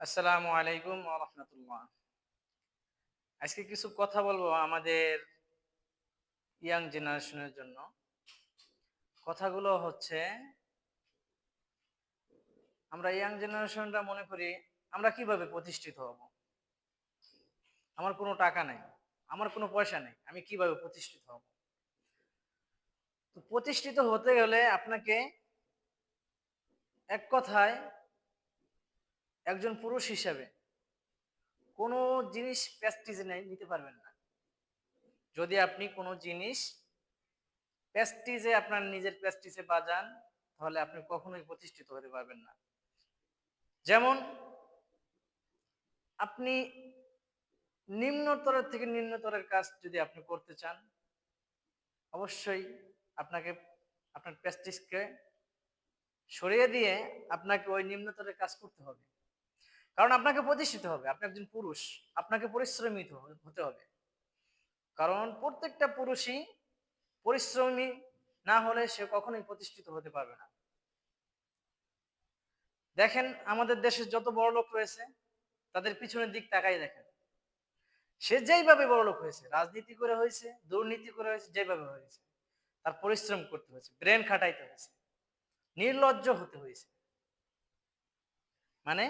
আসসালামু আলাইকুম রহমতুল্লাহ। আজকে কিছু কথা বলব আমাদের ইয়াং জেনারেশনের জন্য। কথাগুলো হচ্ছে, আমরা ইয়াং জেনারেশনটা মনে করি আমরা কীভাবে প্রতিষ্ঠিত হব? আমার কোনো টাকা নেই, আমার কোনো পয়সা নেই, আমি কীভাবে প্রতিষ্ঠিত হব? তো প্রতিষ্ঠিত হতে গেলে আপনাকে এক কথায় একজন পুরুষ হিসাবে কোনো জিনিস প্যাস্টিজে নিতে পারবেন না। যদি আপনি কোনো জিনিস প্যাস্টিজে আপনার নিজের প্যাস্টিজে বাজান, তাহলে আপনি কখনোই প্রতিষ্ঠিত হতে পারবেন না। যেমন আপনি নিম্নতরের থেকে নিম্নতরের কাজ যদি আপনি করতে চান, অবশ্যই আপনাকে আপনার প্যাস্টিসকে সরিয়ে দিয়ে আপনাকে ওই নিম্নতরের কাজ করতে হবে। কারণ আপনাকে প্রতিষ্ঠিত হবে, আপনি একজন পুরুষ, আপনাকে পরিশ্রমী হতে হবে। কারণ প্রত্যেকটা পুরুষই পরিশ্রমী না হলে সে কখনোই প্রতিষ্ঠিত হতে পারবে না। দেখেন, আমাদের দেশে যত বড় লোক রয়েছে, তাদের পিছনের দিক তাকাই দেখেন। সে যেইভাবে বড় লোক হয়েছে, রাজনীতি করে হয়েছে, দুর্নীতি করে হয়েছে যেভাবে হয়েছে, তার পরিশ্রম করতে হয়েছে, ব্রেন খাটাইতে হয়েছে, নির্লজ্জ হতে হয়েছে। মানে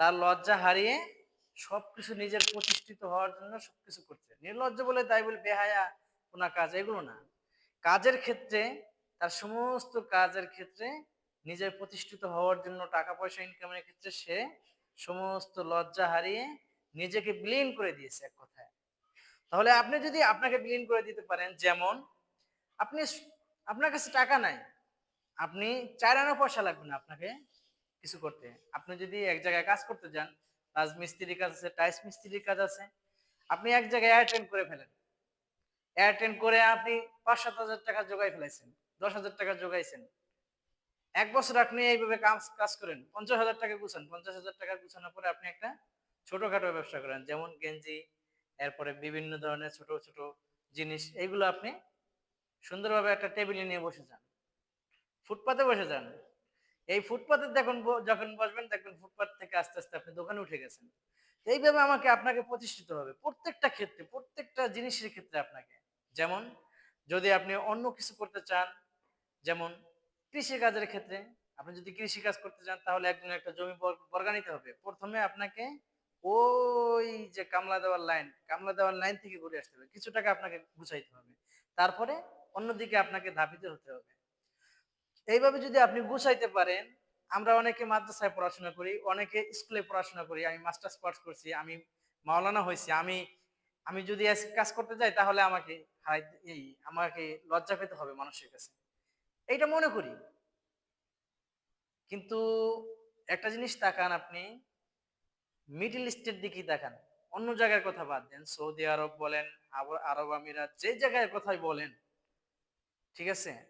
তার লজ্জা হারিয়ে সবকিছু নিজের প্রতিষ্ঠিত হওয়ার জন্য সবকিছু করছে। নির্লজ্জ বলে তাই বলে বেহায়া কোনা কাজ, এগুলো না। কাজের ক্ষেত্রে, তার সমস্ত কাজের ক্ষেত্রে নিজের প্রতিষ্ঠিত হওয়ার জন্য টাকা পয়সা ইনকামের ক্ষেত্রে সে সমস্ত লজ্জা হারিয়ে নিজেকে বিলীন করে দিয়েছে এক কথায়। তাহলে আপনি যদি আপনাকে বিলীন করে দিতে পারেন, যেমন আপনি আপনার কাছে টাকা নাই, আপনি চার আনা পয়সা লাগবে না আপনাকে কিছু করতে। আপনি যদি এক জায়গায় কাজ করতে যান রাজমিস্ত্রির কাজ আছে, টাইস মিস্ত্রির কাজ আছে, আপনি এক জায়গায় অ্যাটেন্ড করে ফেলেন। অ্যাটেন্ড করে আপনি পাঁচ সাত হাজার টাকা জোগাই ফেলাইছেন, দশ হাজার টাকা জোগাইছেন। এক বছর আপনি এইভাবে কাজ কাজ করেন, পঞ্চাশ হাজার টাকা গুছান, পঞ্চাশ হাজার টাকা গুছানোর পরে আপনি একটা ছোটখাটো ব্যবসা করেন, যেমন গেঞ্জি, এরপরে বিভিন্ন ধরনের ছোট ছোট জিনিস এইগুলো আপনি সুন্দরভাবে একটা টেবিলে নিয়ে বসে যান। ফুটপাতে বসে যান। এই ফুটপাতে দেখুন যখন বসবেন দেখবেন ফুটপাত থেকে আস্তে আস্তে আপনি দোকানে উঠে গেছেন। এইভাবে আমাকে, আপনাকে প্রতিষ্ঠিত হবে প্রত্যেকটা ক্ষেত্রে, প্রত্যেকটা জিনিসের ক্ষেত্রে আপনাকে। যেমন, যদি আপনি অন্য কিছু করতে চান, যেমন কৃষি কাজের ক্ষেত্রে, আপনি যদি কৃষি কাজ করতে চান, তাহলে একজন একটা জমি বর্গা নিতে হবে। প্রথমে আপনাকে ওই যে কামলা দেওয়ার লাইন, কামলা দেওয়ার লাইন থেকে ঘুরে আসতে হবে। কিছু টাকা আপনাকে গুছাইতে হবে। তারপরে অন্যদিকে আপনাকে ধাবিত হতে হবে। এইভাবে যদি আপনি গুছাইতে পারেন, আমরা অনেকে মাদ্রাসায় পড়াশোনা করি, অনেকে স্কুলে পড়াশোনা করি, আমি মাস্টার্স পাস করছি, আমি মাওলানা হয়েছি, আমি আমি যদি কাজ করতে যাই, তাহলে আমাকে হারাই এই, আমাকে লজ্জা পেতে হবে মানুষের কাছে। এইটা মনে করি। কিন্তু একটা জিনিস তাকান আপনি মিডিল ইস্টের দিকেই তাকান। অন্য জায়গার কথা বাদ দেন, সৌদি আরব বলেন আরব আমিরাত, যে জায়গায় কথাই বলেন, ঠিক আছে?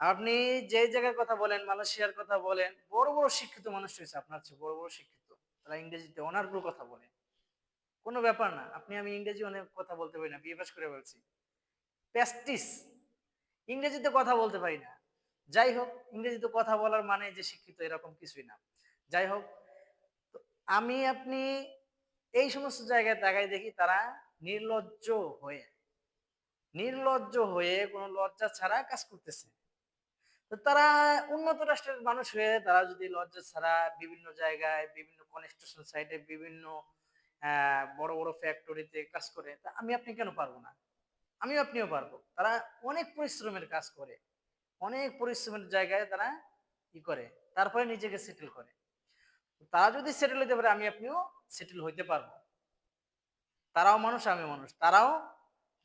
আপনি যে জায়গার কথা বলেন, মালয়েশিয়ার কথা বলেন, বড় বড় শিক্ষিত মানুষ রয়েছে আপনার চেয়ে বড় বড় শিক্ষিত। তারা ইংরেজিতে অনার্গুলো কথা বলে। কোনো ব্যাপার না, আপনি আমি ইংরেজি অনেক কথা বলতে পারি না বিয়ে পাস করে বলছি। প্যাস্টিস, ইংরেজিতে কথা বলতে পারি না। যাই হোক, ইংরেজিতে কথা বলার মানে যে শিক্ষিত, এরকম কিছুই না। যাই হোক আমি আপনি এই সমস্ত জায়গায় তাকাই দেখি তারা নির্লজ্জ হয়ে নির্লজ্জ হয়ে কোনো লজ্জা ছাড়া কাজ করতেছে। তারা উন্নত রাষ্ট্রের মানুষ হয়ে তারা যদি লজ্জা ছাড়া বিভিন্ন জায়গায়, বিভিন্ন কনস্ট্রাকশন সাইটে বিভিন্ন বড় বড় ফ্যাক্টরিতে কাজ করে, তা আমি আপনি কেন পারব না? আমিও আপনিও পারব। তারা অনেক পরিশ্রমের কাজ করে, অনেক পরিশ্রমের জায়গায় তারা ই করে, তারপরে নিজেকে সেটেল করে। তারা যদি সেটেল হইতে পারে, আমি আপনিও সেটেল হইতে পারব। তারাও মানুষ আমি মানুষ। তারাও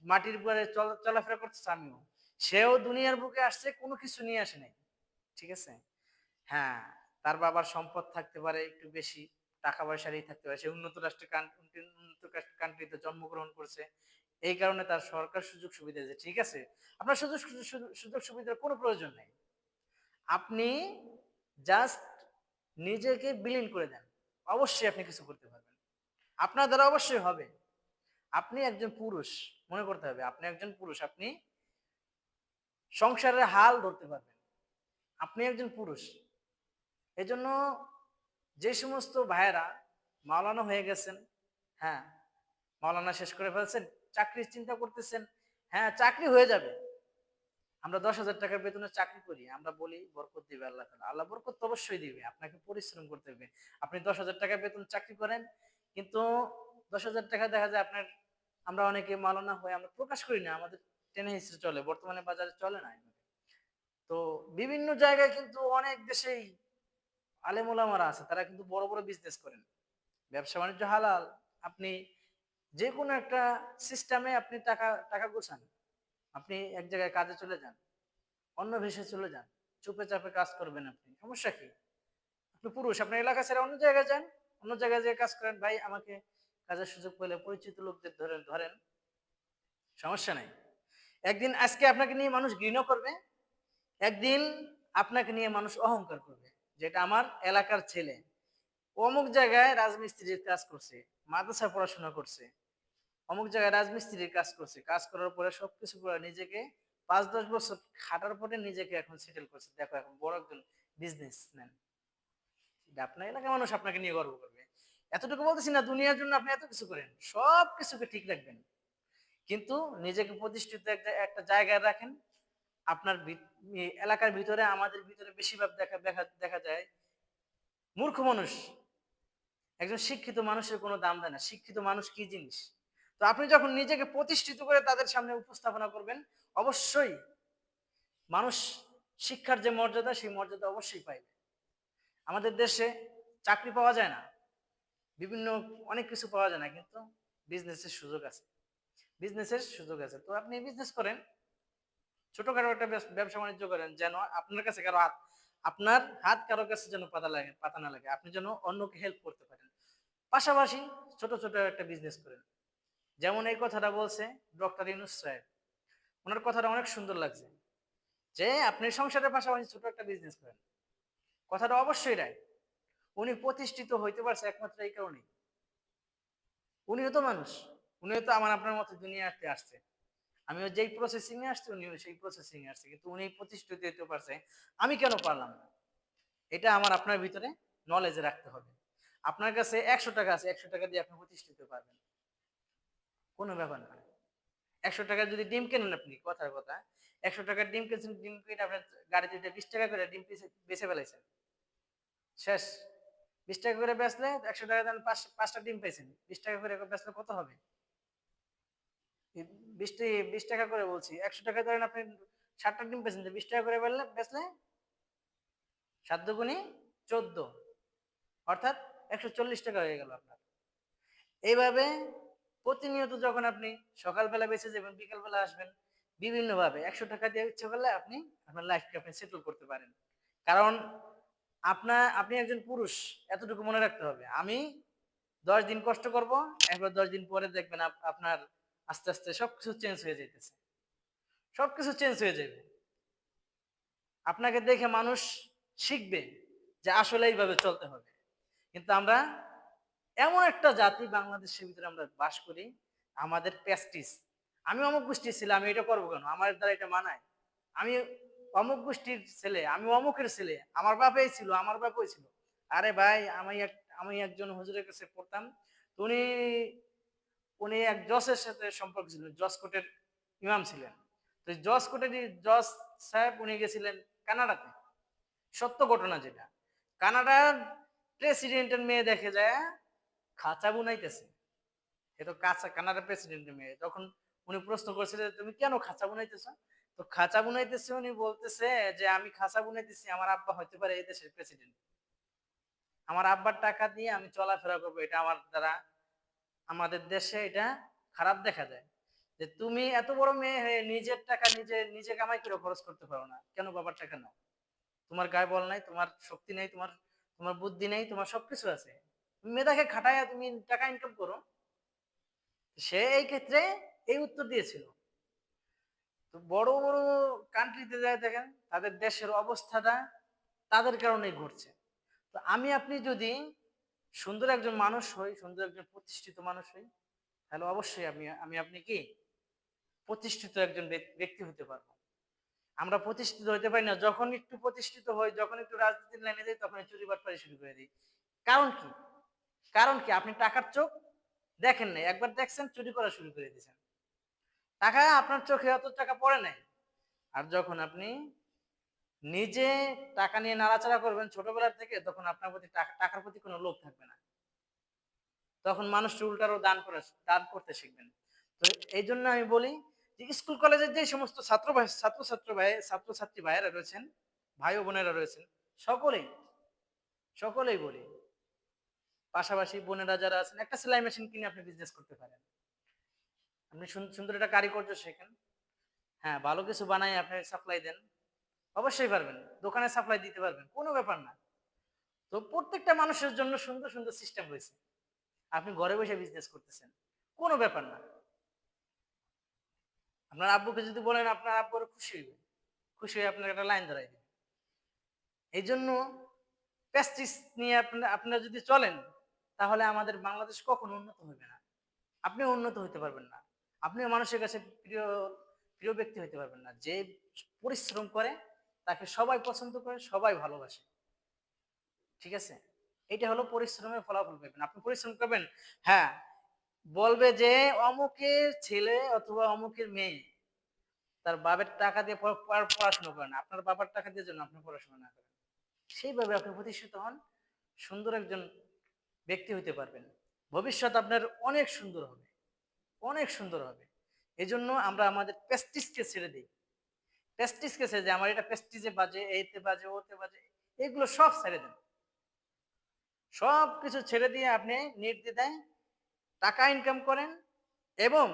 মাটির উপরে চলাফেরা করতেছে, আমিও। সেও দুনিয়ার বুকে আসছে, কোনো কিছু নিয়ে আসে নাই। ঠিক আছে? হ্যাঁ তার বাবার সম্পদ থাকতে পারে একটু বেশি টাকা পয়সারই থাকতে পারে। সে উন্নত রাষ্ট্রের উন্নত কান্ট্রিতে জন্মগ্রহণ করছে। এই কারণে তার সরকার সুযোগ সুবিধা দিয়েছে। ঠিক আছে? আপনার সুযোগ সুযোগ সুবিধার কোনো প্রয়োজন নেই। আপনি জাস্ট নিজেকে বিলীন করে দেন। অবশ্যই আপনি কিছু করতে পারবেন। আপনার দ্বারা অবশ্যই হবে। আপনি একজন পুরুষ, মনে করতে হবে। আপনি একজন পুরুষ, আপনি সংসারের হাল ধরতে পারবেন। আপনি একজন পুরুষ। এজন্য যে সমস্ত ভাইয়েরা মাওলানা হয়ে গেছেন হ্যাঁ মাওলানা শেষ করে ফেলছেন, চাকরির চিন্তা করতেছেন হ্যাঁ চাকরি হয়ে যাবে। আমরা দশ হাজার টাকার বেতনে চাকরি করি, আমরা বলি বরকত দিবে আল্লাহ তাআলা। আল্লাহ বরকত অবশ্যই দিবে, আপনাকে পরিশ্রম করতে হবে। আপনি দশ হাজার টাকার বেতন চাকরি করেন, কিন্তু দশ হাজার টাকা দেখা যায় আপনার, আমরা অনেকে মালনা হয়ে আমরা প্রকাশ করি না, আমাদের টেনে হিসেবে চলে, বর্তমানে বাজারে চলে না তো বিভিন্ন জায়গায় কিন্তু অনেক দেশেই আলেমুলামারা আছে, তারা কিন্তু বড় বড় বিজনেস করেন। ব্যবসা বাণিজ্য হালাল, আপনি যে কোনো একটা সিস্টেমে আপনি টাকা টাকা গোছান, আপনি এক জায়গায় কাজে চলে যান, অন্য ভেসে চলে যান, চুপে চাপে কাজ করবেন আপনি, সমস্যা কি? আপনি পুরুষ আপনার এলাকা ছেড়ে অন্য জায়গায় যান, অন্য জায়গায় যেয়ে কাজ করেন, ভাই আমাকে কাজের সুযোগ পেলে পরিচিত লোকদের ধরেন ধরেন, সমস্যা নাই। একদিন আজকে আপনাকে নিয়ে মানুষ ঘৃণা করবে, একদিন আপনাকে নিয়ে মানুষ অহংকার করবে, যেটা আমার এলাকার ছেলে। অমুক জায়গায় রাজমিস্ত্রির কাজ করছে, মাদ্রাসায় পড়াশোনা করছে, অমুক জায়গায় রাজমিস্ত্রির কাজ করছে, কাজ করার পরে সবকিছু করে নিজেকে পাঁচ দশ বছর খাটার পরে নিজেকে এখন সেটেল করছে। দেখো এখন বড় একজন বিজনেস ম্যান আপনার এলাকার মানুষ আপনাকে নিয়ে গর্ব করবে। এতটুকু বলতেছি না, দুনিয়ার জন্য আপনি এত কিছু করেন সব কিছুকে ঠিক রাখবেন। কিন্তু নিজেকে প্রতিষ্ঠিত একটা একটা জায়গায় রাখেন। আপনার এলাকার ভিতরে, আমাদের ভিতরে বেশিরভাগ দেখা দেখা দেখা যায় মূর্খ মানুষ। একজন শিক্ষিত মানুষের কোনো দাম দেয় না। শিক্ষিত মানুষ কি জিনিস? তো আপনি যখন নিজেকে প্রতিষ্ঠিত করে তাদের সামনে উপস্থাপনা করবেন, অবশ্যই মানুষ শিক্ষার যে মর্যাদা, সেই মর্যাদা অবশ্যই পাইবে। আমাদের দেশে চাকরি পাওয়া যায় না। বিভিন্ন, অনেক কিছু পাওয়া যায় না, কিন্তু বিজনেসের সুযোগ আছে। বিজনেসের সুযোগ আছে। তো আপনি বিজনেস করেন, ছোটখাটো একটা ব্যবসা বাণিজ্য করেন, যেন আপনার কাছে কারও হাত, আপনার হাত কারও কাছে যেন পাতা লাগে, পাতা না লাগে, আপনি যেন অন্যকে হেল্প করতে পারেন। পাশাপাশি ছোট ছোট একটা বিজনেস করেন। যেমন এই কথাটা বলছে ডক্টর ইনুস সাহেব। ওনার কথাটা অনেক সুন্দর লাগছে। যে আপনি সংসারের পাশাপাশি ছোট একটা বিজনেস করেন। কথাটা অবশ্যই রায় উনি প্রতিষ্ঠিত হইতে পারছে একমাত্র এই কারণেই। উনিও তো মানুষ। উনিও তো আমার আপনার মতো দুনিয়াতে আসছে। আমিও যেই প্রসেসিং এ আসছি, উনিও সেই প্রসেসিং এ আসছে। কিন্তু উনি প্রতিষ্ঠিত হতে পারছে, আমি কেন পারলাম না? এটা আমার আপনার ভিতরে নলেজ রাখতে হবে। আপনার কাছে একশো টাকা আছে, একশো টাকা দিয়ে আপনি প্রতিষ্ঠিত পারবেন। কোনো ব্যাপার না। একশো টাকা যদি ডিম কেনেন আপনি, কথার কথা। একশো টাকার ডিম কিনছেন, ডিম কিনে আপনার গাড়িতে বিশ টাকা করে ডিম বেছে ফেলাইছেন। শেষ। বিশ টাকা করে বেচলে একশো টাকা পাঁচ পাঁচটা ডিম পেয়েছেন। বিশ টাকা করে বেচলে কত হবে? এই বিশ টাকা করে বলছি। একশো টাকা ধরেন আপনি ষাটটা ডিম পেয়েছেন বিশ টাকা করে বেচলে বেচলে সাত দুগুণি চোদ্দ। অর্থাৎ একশো চল্লিশ টাকা হয়ে গেল আপনার। এইভাবে প্রতিনিয়ত যখন আপনি সকালবেলা বেঁচে যাবেন, বিকালবেলা আসবেন, বিভিন্নভাবে একশো টাকা দিয়ে ইচ্ছে করলে আপনি আপনার লাইফকে আপনি সেটেল করতে পারেন। কারণ আপনার আপনি একজন পুরুষ, এতটুকু মনে রাখতে হবে। আমি দশ দিন কষ্ট করব, একবার দশ দিন পরে দেখবেন আপ- আপনার আস্তে আস্তে সবকিছু চেঞ্জ হয়ে যাইতেছে। সবকিছু চেঞ্জ হয়ে যাবে আপনাকে দেখে মানুষ শিখবে যে আসলে এইভাবে চলতে হবে। কিন্তু আমরা এমন একটা জাতি বাংলাদেশের ভিতরে আমরা বাস করি, আমাদের প্যাস্টিস আমি অমুক গোষ্ঠীর ছেলে, আমি এটা করব কেন? আমার দ্বারা এটা মানায়। আমি অমুক গোষ্ঠীর ছেলে, আমি অমুকের ছেলে। আমার বাপই ছিল, আমার বাপই ছিল। আরে ভাই, আমি আমি একজন হুজুরের কাছে পড়তাম। উনি উনি এক জসের সাথে সম্পর্ক ছিল জস কোটের ইমাম ছিলেন। তো জস কোটের জস সাহেব, উনি গেছিলেন কানাডাতে। সত্য ঘটনা যেটা, কানাডার প্রেসিডেন্টের মেয়ে দেখে যায়, খাঁচা বুনাইতেছে। এ তো কাঁচা, কানাডার প্রেসিডেন্টের মেয়ে। তখন উনি প্রশ্ন করছিলেন, তুমি কেন খাঁচা বুনাইতেছ? তো খাঁচা বুনাইতেছে উনি বলতেছে যে, আমি খাঁচা বুনাইতেছি, আমার আব্বা হতে পারে এই দেশের প্রেসিডেন্ট। আমার আব্বার টাকা দিয়ে আমি চলাফেরা করব, এটা আমার দ্বারা আমাদের দেশে এটা খারাপ দেখা যায় যে তুমি এত বড় মেয়ে হয়ে নিজের টাকা নিজে নিজে কামাই করে খরচ করতে পারো না। কেন বাবার টাকা নাও? তোমার গায়ে বল নাই, তোমার শক্তি নেই, তোমার তোমার বুদ্ধি নেই, তোমার সবকিছু আছে। মেধাকে খাটাইয়া তুমি টাকা ইনকাম করো। সে এই ক্ষেত্রে এই উত্তর দিয়েছিল। তো বড় বড় কান্ট্রিতে যায় দেখেন, তাদের দেশের অবস্থাটা তাদের কারণেই ঘটছে। তো আমি, আপনি যদি সুন্দর একজন মানুষ হই, সুন্দর একজন প্রতিষ্ঠিত মানুষ হই, তাহলে অবশ্যই আমি আমি আপনি কি? প্রতিষ্ঠিত একজন ব্যক- ব্যক্তি হতে পারব। আমরা প্রতিষ্ঠিত হতে পারি না। যখন একটু প্রতিষ্ঠিত হই, যখন একটু রাজনীতির লাইনে যাই, তখন চুরি বাটপারি শুরু করে দিই। কারণ কি? কারণ কি? আপনি টাকার চোখ দেখেন নাই। একবার দেখছেন, চুরি করা শুরু করে দিয়েছেন। টাকা আপনার চোখে অত টাকা পড়ে নাই। আর যখন আপনি নিজে টাকা নিয়ে নাড়াচাড়া করবেন ছোটবেলার থেকে, তখন আপনার প্রতি টাকা- টাকার প্রতি কোনো লোভ থাকবে না। তখন মানুষ উল্টারও দান করে, দান করতে শিখবেন। তো এই জন্য আমি বলি যে, স্কুল কলেজের যে সমস্ত ছাত্র ভাই ছাত্র ছাত্র ভাই ছাত্রছাত্রী ভাইয়েরা রয়েছেন, ভাই ও বোনেরা রয়েছেন, সকলেই সকলেই বলি, পাশাপাশি বোনেরা যারা আছেন, একটা সেলাই মেশিন কিনে আপনি বিজনেস করতে পারেন। আপনি সুন- সুন্দর একটা কারিকর্য শেখেন। হ্যাঁ ভালো কিছু বানাই আপনি সাপ্লাই দেন। অবশ্যই পারবেন, দোকানে সাপ্লাই দিতে পারবেন, কোনো ব্যাপার না। তো প্রত্যেকটা মানুষের জন্য সুন্দর সুন্দর সিস্টেম রয়েছে। আপনি ঘরে বসে বিজনেস করতেছেন, কোনো ব্যাপার না। আপনার আব্বুকে যদি বলেন, আপনার আব্বু খুশি হইবে, খুশি হয়ে আপনার একটা লাইন ধরাই দিবে। এই জন্য প্যাস্টিস নিয়ে আপনারা আপনারা যদি চলেন, তাহলে আমাদের বাংলাদেশ কখনো উন্নত হবে না। আপনিও উন্নত হতে পারবেন না। আপনিও মানুষের কাছে প্রিয় প্রিয় ব্যক্তি হতে পারবেন না। যে পরিশ্রম করে তাকে সবাই পছন্দ করে, সবাই ভালোবাসে। ঠিক আছে? এটা হলো পরিশ্রমের ফলাফল পাবেন। আপনি পরিশ্রম করবেন? হ্যাঁ। বলবে যে অমুকের ছেলে অথবা অমুকের মেয়ে, তার বাবার টাকা দিয়ে পড়া- পড়া- পড়াশোনা করেন আপনার বাবার টাকা দিয়ে জন্য আপনি পড়াশোনা না করেন। সেইভাবে আপনি প্রতিষ্ঠিত হন, সুন্দর একজন ব্যক্তি হইতে পারবেন। ভবিষ্যৎ আপনার অনেক সুন্দর হবে। অনেক সুন্দর হবে। এই জন্য আমরা আমাদের প্রেস্টিজকে ছেড়ে দিই। প্রেস্টিজকে ছেড়ে দিই আমার এটা প্রেস্টিজে বাজে এইতে বাজে, ওতে বাজে, এগুলো সব ছেড়ে দেন। সব কিছু ছেড়ে দিয়ে আপনি নির্দ্বিধায় টাকা ইনকাম করেন এবং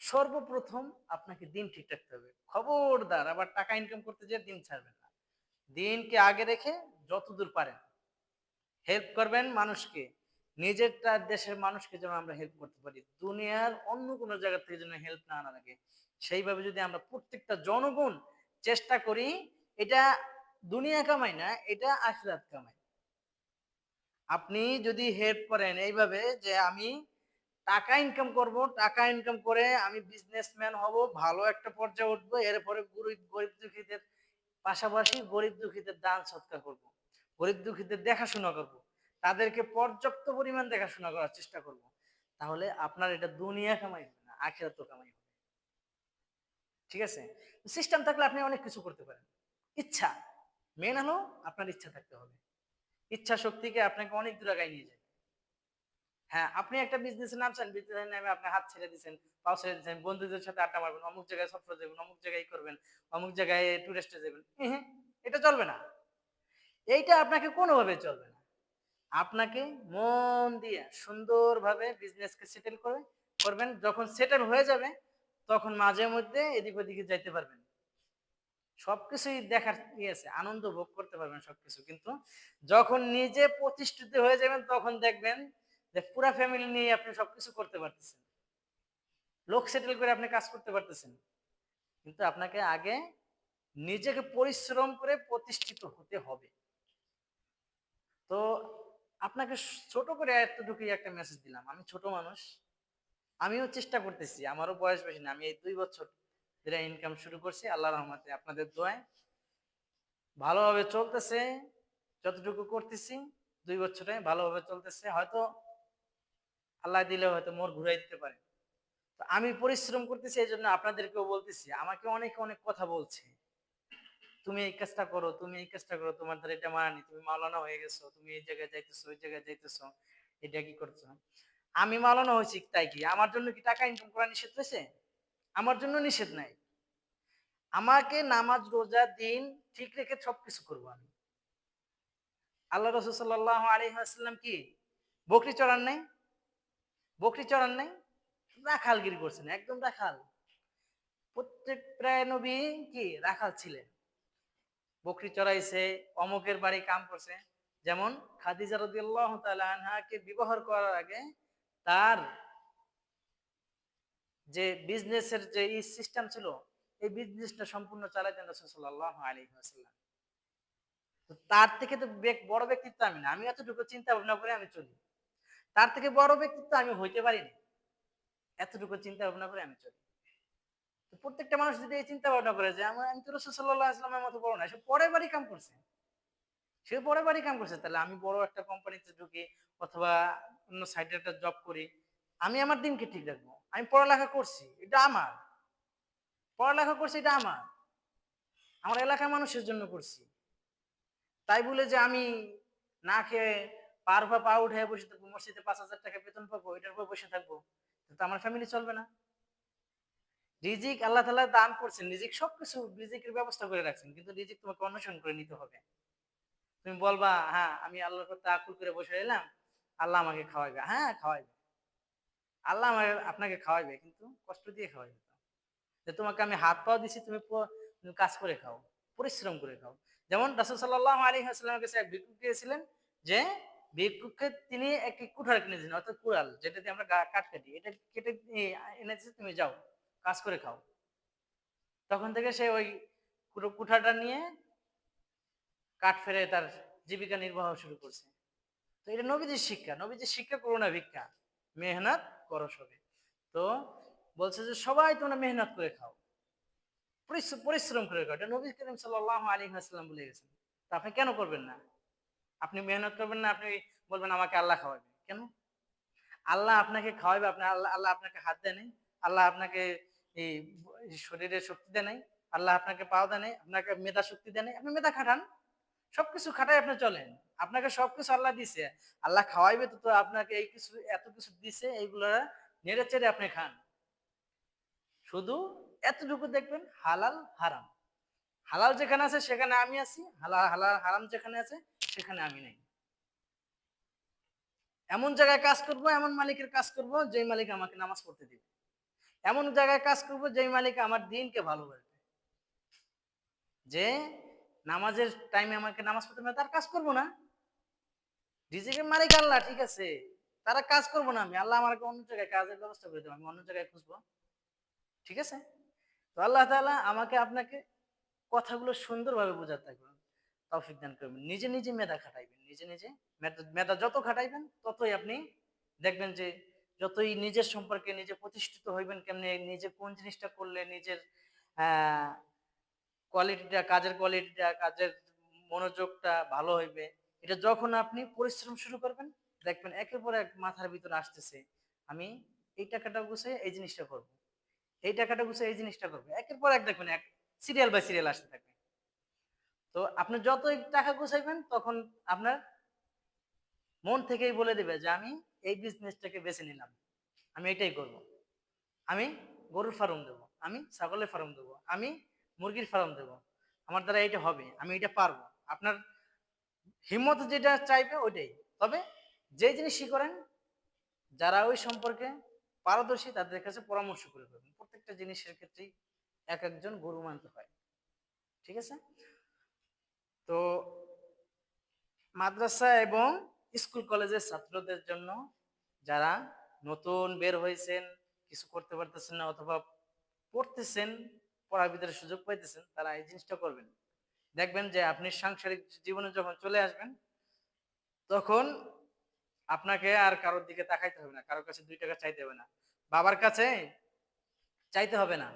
সর্বপ্রথম আপনাকে দিন ঠিক রাখতে হবে। খবরদার, আবার টাকা ইনকাম করতে যেয়ে দিন ছাড়বেন না। দিনকে আগে রেখে যতদূর পারেন হেল্প করবেন মানুষকে। নিজেরটা দেশের মানুষকে যেন আমরা হেল্প করতে পারি। দুনিয়ার অন্য কোনো জায়গা থেকে যেন হেল্প না আনা লাগে সেইভাবে যদি আমরা প্রত্যেকটা জনগণ চেষ্টা করি, এটা দুনিয়া কামাই না, এটা আখিরাত কামাই। আপনি যদি হেল্প করেন এইভাবে যে আমি টাকা ইনকাম করব, টাকা ইনকাম করে আমি বিজনেসম্যান হব, ভালো একটা পর্যায়ে উঠবো, এরপরে গরিব গরিব দুঃখীদের পাশাপাশি গরিব দুঃখীদের দান সৎকার করব, গরিব দুঃখীদের দেখাশোনা করব, তাদেরকে পর্যাপ্ত পরিমাণ দেখাশোনা করার চেষ্টা করব, তাহলে আপনার এটা দুনিয়া কামাই হবে না আখেরাত কামাই হবে। ঠিক আছে? সিস্টেম থাকলে আপনি অনেক কিছু করতে পারেন। ইচ্ছা। মেন হলো আপনার ইচ্ছা থাকতে হবে। ইচ্ছা শক্তিকে আপনাকে অনেক দূর আগায় নিয়ে যাবে হ্যাঁ আপনি একটা বিজনেসে নামছেন বিজনেসে নামে আপনি হাত ছেড়ে দিচ্ছেন পাও ছেড়ে দিচ্ছেন বন্ধুদের সাথে আড্ডা মারবেন, অমুক জায়গায় সফর যাবেন, অমুক জায়গায় করবেন, অমুক জায়গায় টুরিস্টে যাবেন। হ্যাঁ এটা চলবে না। এইটা আপনাকে কোনোভাবে চলবে না। আপনাকে মন দিয়ে সুন্দরভাবে বিজনেসকে সেটেল করে, করবেন। যখন সেটেল হয়ে যাবে তখন মাঝে মধ্যে এদিক ওদিকে যাইতে পারবেন। সবকিছুই দেখার ইয়ে আছে, আনন্দ ভোগ করতে পারবেন সবকিছু। কিন্তু যখন নিজে প্রতিষ্ঠিত হয়ে যাবেন, তখন দেখবেন যে পুরা ফ্যামিলি নিয়ে আপনি সবকিছু করতে পারতেছেন। লোক সেটেল করে আপনি কাজ করতে পারতেছেন। কিন্তু আপনাকে আগে নিজেকে পরিশ্রম করে প্রতিষ্ঠিত হতে হবে। তো আপনাকে ছোট করে এতটুকুই একটা মেসেজ দিলাম। আমি ছোট মানুষ। আমিও চেষ্টা করতেছি, আমারও বয়স বেশি না, আমি এই দুই বছর ধরে ইনকাম শুরু করছি আল্লাহ রহমতে আপনাদের দোয়ায়। ভালোভাবে চলতেছে, যতটুকু করতেছি, দুই বছরে ভালোভাবে চলতেছে, হয়তো আল্লাহ দিলে হয়তো মোর ঘুরাই দিতে পারে। তো আমি পরিশ্রম করতেছি, এই জন্য আপনাদেরকেও বলতেছি, আমাকে অনেকে অনেক কথা বলছে, তুমি এই কাজটা করো, তুমি এই কাজটা করো, তোমার দ্বারা এটা মানানি, তুমি মাওলানা হয়ে গেছো, তুমি এই জায়গায় যাইতেছো, ওই জায়গায় যাইতেছো, এটা কি করছ? আমি মাওলানা হয়েছি তাই কি? আমার জন্য কি টাকা ইনকাম করা নিষেধ হয়েছে? আমার জন্য নিষেধ নাই। আমাকে নামাজ, রোজা, দিন ঠিক রেখে সবকিছু করব আমি। আল্লাহ রসুল সাল্লাহ আলহাম কি? বকরি চড়ান নাই? বকরি চড়ান নাই? রাখালগিরি করছেন, একদম রাখাল। প্রত্যেক প্রায় নবী কি? রাখাল ছিলেন। বকরি চড়াইছে, অমুকের বাড়ি কাম করছে। যেমন খাদিজা রদিয়াল্লাহ তাআলা আনহাকে বিবাহ করার আগে তার যে বিজনেসের যে এই সিস্টেম ছিল, এই বিজনেসটা সম্পূর্ণ চালাইতেন রাসূল সাল্লাল্লাহু আলাইহি ওয়াসাল্লাম। তো তার থেকে তো বড় ব্যক্তিত্ব আমি না। আমি এতটুকু চিন্তা ভাবনা করে আমি চলি। তার থেকে বড় ব্যক্তিত্ব আমি হইতে পারি না। এতটুকু চিন্তা ভাবনা করে আমি চলি। প্রত্যেকটা মানুষ যদি এই চিন্তা ভাবনা করে যে আমি তো রসুল সাল্লাহ আসলামের মতো বড় না, সে পরের বাড়ি কাম করছে। সে বড় বাড়ি কাম করছে, তাহলে আমি বড় একটা কোম্পানিতে ঢুকি অথবা অন্য সাইডে একটা জব করি, আমি আমার দিনকে ঠিক রাখব। আমি পড়ালেখা করছি, এটা আমার। পড়ালেখা করছি, এটা আমার। আমার এলাকার মানুষের জন্য করছি। তাই বলে যে আমি না খেয়ে পার পা পা উঠে বসে থাকব, মসজিদে পাঁচ হাজার টাকা বেতন পাবো, এটার উপর বসে থাকব তো আমার ফ্যামিলি চলবে না। রিজিক, আল্লাহ তালা দান করছেন, রিজিক সবকিছু রিজিকের ব্যবস্থা করে রাখছেন, কিন্তু রিজিক তোমাকে অন্বেষণ করে নিতে হবে। তুমি বলবা হ্যাঁ আমি আল্লাহর করতে আকুল করে বসে এলাম আল্লাহ আমাকে খাওয়াইবে। হ্যাঁ খাওয়াইবে। আল্লাহ আমাকে, আপনাকে খাওয়াইবে, কিন্তু কষ্ট দিয়ে খাওয়াইবে যে তোমাকে আমি হাত পাও দিছি, তুমি কাজ করে খাও, পরিশ্রম করে খাও। যেমন রাসুল সাল্লাহ আলী আসলামের কাছে এক ভিক্ষুক গিয়েছিলেন, যে ভিক্ষুককে তিনি একটি কুঠার কিনেছেন অর্থাৎ কুড়াল, যেটা দিয়ে আমরা কাঠ কাটি, এটা কেটে এনেছে, তুমি যাও, কাজ করে খাও। তখন থেকে সে ওই কুঠারটা নিয়ে কাঠ ফেরে তার জীবিকা নির্বাহ শুরু করছে। তো এটা নবীজির শিক্ষা। নবীজির শিক্ষা করো না ভিক্ষা। মেহনত করো সবে। তো বলছে যে, সবাই তোমরা মেহনত করে খাও। পরিশ্রম করে খাও। এটা নবী করিম সাল্লাহ আলী আসসালাম বলে গেছেন। তা আপনি কেন করবেন না? আপনি মেহনত করবেন না, আপনি বলবেন, আমাকে আল্লাহ খাওয়াবে। কেন? আল্লাহ আপনাকে খাওয়াবে, আপনি আল্লাহ আল্লাহ আপনাকে হাত দেয় নাই। আল্লাহ আপনাকে এই শরীরে শক্তি দেয় নাই। আল্লাহ আপনাকে পাও দেয় নাই। আপনাকে মেধা শক্তি দেয় নাই। আপনি মেধা খাটান। সবকিছু খাটাই আপনি চলেন। আপনাকে সবকিছু আল্লাহ দিছে। আল্লাহ খাওয়াইবে তো আপনাকে এই কিছু, এত কিছু দিছে, এইগুলো নেড়ে চেড়ে আপনি খান। শুধু এতটুকু দেখবেন, হালাল, হারাম। হালাল যেখানে আছে সেখানে আমি আছি, হালাল হালাল, হারাম যেখানে আছে সেখানে আমি নেই। এমন জায়গায় কাজ করব, এমন মালিকের কাজ করব, যেই মালিক আমাকে নামাজ পড়তে দিবে। এমন জায়গায় কাজ করব, যেই মালিক আমার দিনকে ভালোবাসবে। যে নামাজের টাইমে আমাকে নামাজ পড়তে তার কাজ করব না। রিজিকের মালিক আল্লাহ? ঠিক আছে। তারা কাজ করব না আমি। আল্লাহ আমাকে অন্য জায়গায় কাজের ব্যবস্থা করে দেবো, আমি অন্য জায়গায় খুঁজবো। ঠিক আছে? তো আল্লাহ তাআলা আমাকে আপনাকে কথাগুলো সুন্দরভাবে বোঝাতে থাকবেন তৌফিক দান করবেন। নিজে নিজে মেধা খাটাইবেন, নিজে নিজে মেধা- যত খাটাইবেন, ততই আপনি দেখবেন যে যতই নিজের সম্পর্কে নিজে প্রতিষ্ঠিত হইবেন, কেমনে নিজে কোন জিনিসটা করলে নিজের কোয়ালিটিটা কাজের কোয়ালিটিটা কাজের মনোযোগটা ভালো হইবে। এটা যখন আপনি পরিশ্রম শুরু করবেন, দেখবেন একের পর এক মাথার ভিতরে আসতেছে, আমি এই টাকাটা গুছে এই জিনিসটা করব। এই টাকাটা গুছে এই জিনিসটা করব। একের পর এক দেখবেন এক সিরিয়াল বাই সিরিয়াল আসতে থাকবে তো আপনি যতই টাকা গুছাইবেন, তখন আপনার মন থেকেই বলে দেবে যে, আমি এই বিজনেসটাকে বেছে নিলাম। আমি এটাই করব। আমি গরুর ফার্ম দেব। আমি ছাগলের ফার্ম দেব। আমি মুরগির ফার্ম দেব। আমার দ্বারা এটা হবে, আমি এটা পারব। আপনার হিম্মত যেটা চাইবে ওইটাই। তবে যে জিনিসই করেন, যারা ওই সম্পর্কে পারদর্শী, তাদের কাছে পরামর্শ করে করবেন। প্রত্যেকটা জিনিসের ক্ষেত্রেই এক একজন গরু মানতে হয়। ঠিক আছে? তো মাদ্রাসা এবং স্কুল কলেজের ছাত্রদের জন্য যারা নতুন বের হয়েছেন, কিছু করতে পারতেছেন না অথবা পড়তেছেন পড়ার ভিতরে সুযোগ পাইতেছেন, তারা এই জিনিসটা করবেন। দেখবেন যে আপনি সাংসারিক জীবনে যখন চলে আসবেন, তখন আপনাকে আর কারোর দিকে তাকাইতে হবে না, কারোর কাছে দুই টাকা চাইতে হবে না। বাবার কাছে চাইতে হবে না।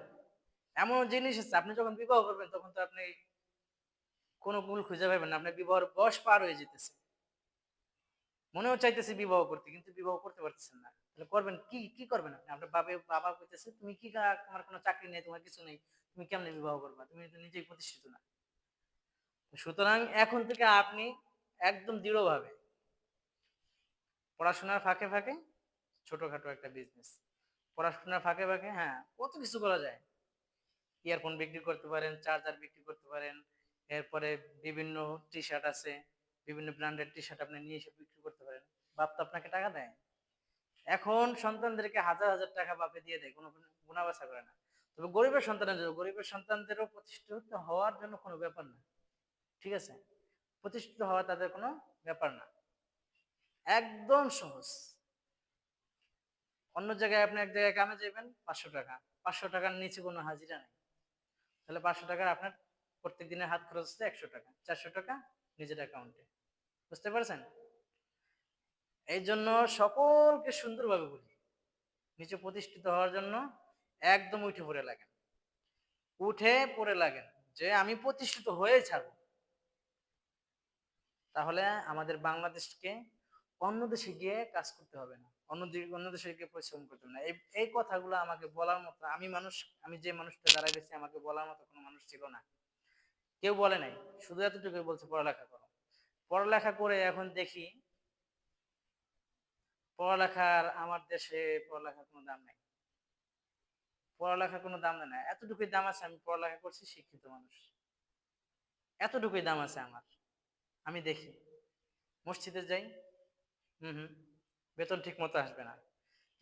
এমন জিনিস আছে, আপনি যখন বিবাহ করবেন, তখন তো আপনি কোনো ভুল খুঁজে পাবেন না, আপনার বিবাহের বয়স পার হয়ে যেতেছে। মনেও চাইতেছে বিবাহ করতে, কিন্তু বিবাহ করতে পারতেছেন না। তাহলে করবেন কি কি করবেন আপনি? আপনার বাবা বাবা কইতেছে, তুমি কি তোমার কোনো চাকরি নেই, তোমার কিছু নেই, তুমি কেমনে বিবাহ করবা? তুমি তো নিজেই প্রতিষ্ঠিত না। সুতরাং এখন থেকে আপনি একদম দৃঢ়ভাবে পড়াশোনার ফাঁকে ফাঁকে ছোটখাটো একটা বিজনেস পড়াশোনার ফাঁকে ফাঁকে হ্যাঁ কত কিছু করা যায়। ইয়ারফোন বিক্রি করতে পারেন চার্জার বিক্রি করতে পারেন, এরপরে বিভিন্ন টি শার্ট আছে, বিভিন্ন ব্র্যান্ডের টি শার্ট আপনি নিয়ে এসে বিক্রি বাপ তো আপনাকে টাকা দেয়। এখন সন্তানদেরকে হাজার হাজার টাকা বাপে দিয়ে দেয়, কোনো গুণাবাসা করে না। তবে গরিবের সন্তানের জন্য, গরিবের সন্তানদেরও প্রতিষ্ঠিত হওয়ার জন্য কোনো ব্যাপার না। ঠিক আছে? প্রতিষ্ঠিত হওয়া তাদের কোনো ব্যাপার না। একদম সহজ। অন্য জায়গায় আপনি এক জায়গায় কামে যাবেন পাঁচশো টাকা। পাঁচশো টাকার নিচে কোনো হাজিরা নেই। তাহলে পাঁচশো টাকার আপনার প্রত্যেক দিনের হাত খরচ হচ্ছে একশো টাকা। চারশো টাকা নিজের অ্যাকাউন্টে বুঝতে পারছেন? এই জন্য সকলকে সুন্দরভাবে বলি। নিচে প্রতিষ্ঠিত হওয়ার জন্য একদম উঠে পড়ে লাগেন। উঠে পড়ে লাগেন যে আমি প্রতিষ্ঠিত হয়ে ছাড়বো। তাহলে আমাদের বাংলাদেশকে অন্য দেশে গিয়ে কাজ করতে হবে না। অন্য অন্য দেশে গিয়ে পরিশ্রম করতে হবে না। এই কথাগুলো আমাকে বলার মতো আমি মানুষ, আমি যে মানুষটা দাঁড়াই গেছি আমাকে বলার মতো কোনো মানুষ ছিল না। কেউ বলে নাই। শুধু এতটুকুই বলছে, পড়ালেখা করো। পড়ালেখা করে এখন দেখি পড়ালেখার আমার দেশে পড়ালেখার কোনো দাম নাই। পড়ালেখার কোনো দাম নেই। এতটুকুই দাম আছে, আমি পড়ালেখা করছি, শিক্ষিত মানুষ। এতটুকুই দাম আছে আমার। আমি দেখি। মসজিদে যাই, হুম হুম, বেতন ঠিক মতো আসবে না।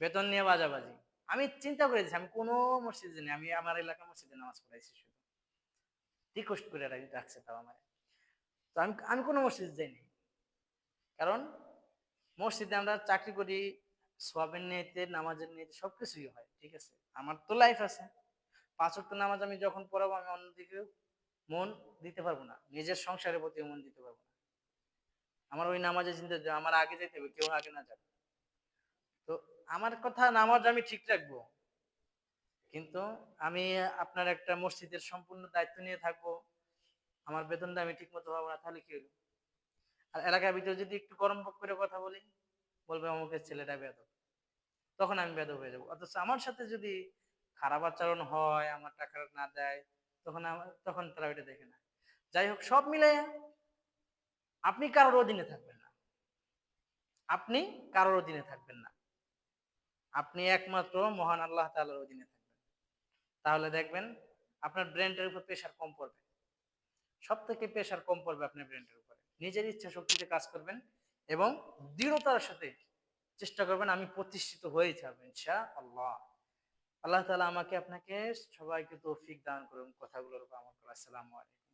বেতন নিয়ে বাজাবাজি। আমি চিন্তা করেছি আমি কোনো মসজিদে নেই আমি আমার এলাকার মসজিদে নামাজ পড়াইছি শুধু। রিকোয়েস্ট করে রাখি- রাখছে তাও আমার তো আমি আমি কোনো মসজিদে যাইনি। কারণ মসজিদে আমরা চাকরি করি সোয়াবের নিয়েতে, নামাজের নিয়েতে সব কিছুই হয়, ঠিক আছে? আমার তো লাইফ আছে। পাঁচ ওয়াক্ত নামাজ আমি যখন পড়াবো, আমি অন্যদিকে মন দিতে পারব না। নিজের সংসারের প্রতি মন দিতে পারব না। আমার ওই নামাজে চিন্তা আমার আগে যেতে হবে, কেউ আগে না যাবে তো আমার কথা নামাজ আমি ঠিক রাখব। কিন্তু আমি আপনার একটা মসজিদের সম্পূর্ণ দায়িত্ব নিয়ে থাকব। আমার বেতনটা আমি ঠিক মতো পাবো না, তাহলে কি হলো? আর এলাকার ভিতরে যদি একটু গরম করে কথা বলি, বলবে অমুকের ছেলেটা বেদব তখন আমি বেদব হয়ে যাব। অথচ আমার সাথে যদি খারাপ আচরণ হয়, আমার টাকা না দেয়, তখন আমার তখন তারা ওইটা দেখে না। যাই হোক, সব মিলে আপনি কারোর অধীনে থাকবেন না। আপনি কারোর অধীনে থাকবেন না। আপনি একমাত্র মহান আল্লাহ তাআলার অধীনে থাকবেন। তাহলে দেখবেন আপনার ব্রেনটার উপর প্রেশার কম পড়বে। সব থেকে প্রেশার কম পড়বে আপনার ব্রেনটার উপরে। নিজের ইচ্ছা শক্তিতে কাজ করবেন এবং দৃঢ়তার সাথে চেষ্টা করবেন আমি প্রতিষ্ঠিত হয়ে যাব ইনশা আল্লাহ আল্লাহ তালা আমাকে আপনাকে সবাইকে তৌফিক দান করুন, কথাগুলোর উপর আমার আসসালামু আলাইকুম।